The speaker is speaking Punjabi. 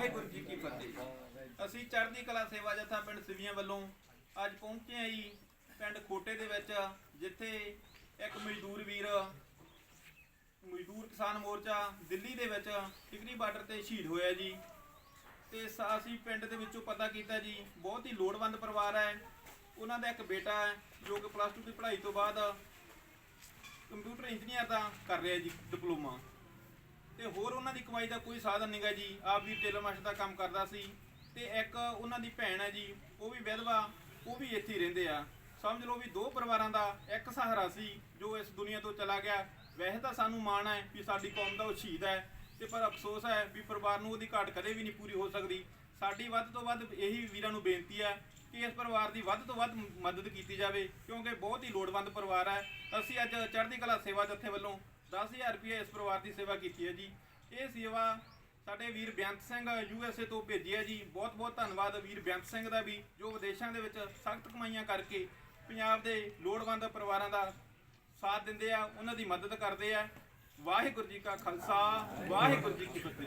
ਵਾਹਿਗੁਰੂ ਜੀ ਕੀ ਫਤਿਹ। ਅਸੀਂ ਚੜ੍ਹਦੀ ਕਲਾ ਸੇਵਾ ਜਥਾ ਪਿੰਡ ਸਿਵੀਆਂ ਵੱਲੋਂ ਅੱਜ ਪਹੁੰਚੇ ਹਾਂ ਜੀ ਪਿੰਡ ਖੋਟੇ ਦੇ ਵਿੱਚ, ਜਿੱਥੇ ਇੱਕ ਮਜ਼ਦੂਰ ਵੀਰ, ਮਜ਼ਦੂਰ ਕਿਸਾਨ ਮੋਰਚਾ ਦਿੱਲੀ ਦੇ ਵਿੱਚ ਟਿਕਰੀ ਬਾਰਡਰ ਤੇ ਸ਼ਹੀਦ ਹੋਇਆ ਜੀ। ਤੇ ਅਸੀਂ ਪਿੰਡ ਦੇ ਵਿੱਚੋਂ ਪਤਾ ਕੀਤਾ ਜੀ, ਬਹੁਤ ਹੀ ਲੋੜਵੰਦ ਪਰਿਵਾਰ ਹੈ। ਉਹਨਾਂ ਦਾ ਇੱਕ ਬੇਟਾ ਹੈ, ਜੋ ਕਿ ਪਲੱਸ 2 ਦੀ ਪੜ੍ਹਾਈ ਤੋਂ ਬਾਅਦ ਕੰਪਿਊਟਰ ਇੰਜੀਨੀਅਰ ਦਾ ਕਰ ਰਿਹਾ ਜੀ ਡਿਪਲੋਮਾ ਉਹਨਾਂ ਦੀ ਕਮਾਈ ਦਾ ਕੋਈ ਸਾਧਨ ਨਹੀਂਗਾ ਜੀ। ਆਪ ਵੀ ਟੇਲਰ ਮਾਸਟਰ ਦਾ ਕੰਮ ਕਰਦਾ ਸੀ ਤੇ ਇੱਕ ਉਹਨਾਂ ਦੀ ਭੈਣ ਹੈ ਜੀ, ਉਹ ਵੀ ਵਿਧਵਾ, ਉਹ ਵੀ ਇੱਥੇ ਹੀ ਰਹਿੰਦੇ ਆ। ਸਮਝ ਲਓ ਵੀ ਦੋ ਪਰਿਵਾਰਾਂ ਦਾ ਇੱਕ ਸਹਾਰਾ ਸੀ, ਜੋ ਇਸ ਦੁਨੀਆ ਤੋਂ ਚਲਾ ਗਿਆ। ਵੈਸੇ ਤਾਂ ਸਾਨੂੰ ਮਾਣ ਹੈ ਵੀ ਸਾਡੀ ਕੌਮ ਦਾ ਉਹ ਸ਼ਹੀਦ ਹੈ ਤੇ ਪਰ ਅਫਸੋਸ ਹੈ ਵੀ ਪਰਿਵਾਰ ਨੂੰ ਉਹਦੀ ਘਾਟ ਕਦੇ ਵੀ ਨਹੀਂ ਪੂਰੀ ਹੋ ਸਕਦੀ। ਸਾਡੀ ਵੱਧ ਤੋਂ ਵੱਧ ਇਹੀ ਵੀਰਾਂ ਨੂੰ ਬੇਨਤੀ ਹੈ ਕਿ ਇਸ ਪਰਿਵਾਰ ਦੀ ਵੱਧ ਤੋਂ ਵੱਧ ਮਦਦ ਕੀਤੀ ਜਾਵੇ, ਕਿਉਂਕਿ ਬਹੁਤ ਹੀ ਲੋੜਵੰਦ ਪਰਿਵਾਰ ਹੈ। ਅਸੀਂ ਅੱਜ ਚੜ੍ਹਦੀ ਕਲਾ ਸੇਵਾ ਜਥੇ ਵੱਲੋਂ 10000 ਰੁਪਏ ਇਸ ਪਰਿਵਾਰ ਦੀ ਸੇਵਾ ਕੀਤੀ ਹੈ ਜੀ। ਇਹ ਸੇਵਾ ਸਾਡੇ ਵੀਰ Beant Singh U S A ਤੋਂ ਭੇਜੀ ਹੈ ਜੀ। ਬਹੁਤ ਬਹੁਤ ਧੰਨਵਾਦ ਵੀਰ ਬੇਅੰਤ ਸਿੰਘ ਦਾ ਵੀ, ਜੋ ਵਿਦੇਸ਼ਾਂ ਦੇ ਵਿੱਚ ਸਖਤ ਕਮਾਈਆਂ ਕਰਕੇ ਪੰਜਾਬ ਦੇ ਲੋੜਵੰਦ ਪਰਿਵਾਰਾਂ ਦਾ ਸਾਥ ਦਿੰਦੇ ਆ, ਉਹਨਾਂ ਦੀ ਮਦਦ ਕਰਦੇ ਆ। ਵਾਹਿਗੁਰੂ ਜੀ ਕਾ ਖਾਲਸਾ, ਵਾਹਿਗੁਰੂ ਜੀ ਕੀ ਫਤਿਹ।